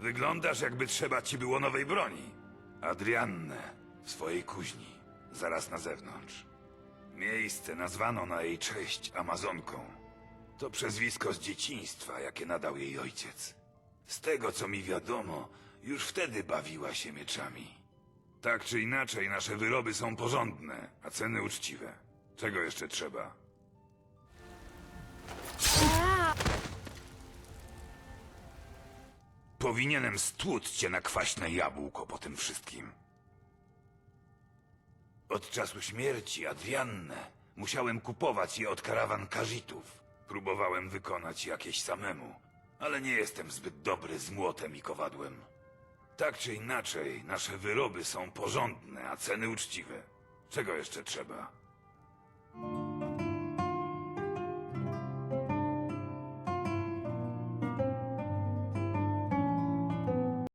Wyglądasz, jakby trzeba ci było nowej broni. Adriannę w swojej kuźni, zaraz na zewnątrz. Miejsce nazwano na jej cześć Amazonką. To przezwisko z dzieciństwa, jakie nadał jej ojciec. Z tego, co mi wiadomo, już wtedy bawiła się mieczami. Tak czy inaczej, nasze wyroby są porządne, a ceny uczciwe. Czego jeszcze trzeba? Powinienem stłuc cię na kwaśne jabłko po tym wszystkim. Od czasu śmierci Adriannę musiałem kupować je od karawan Kazitów. Próbowałem wykonać jakieś samemu, ale nie jestem zbyt dobry z młotem i kowadłem. Tak czy inaczej, nasze wyroby są porządne, a ceny uczciwe. Czego jeszcze trzeba?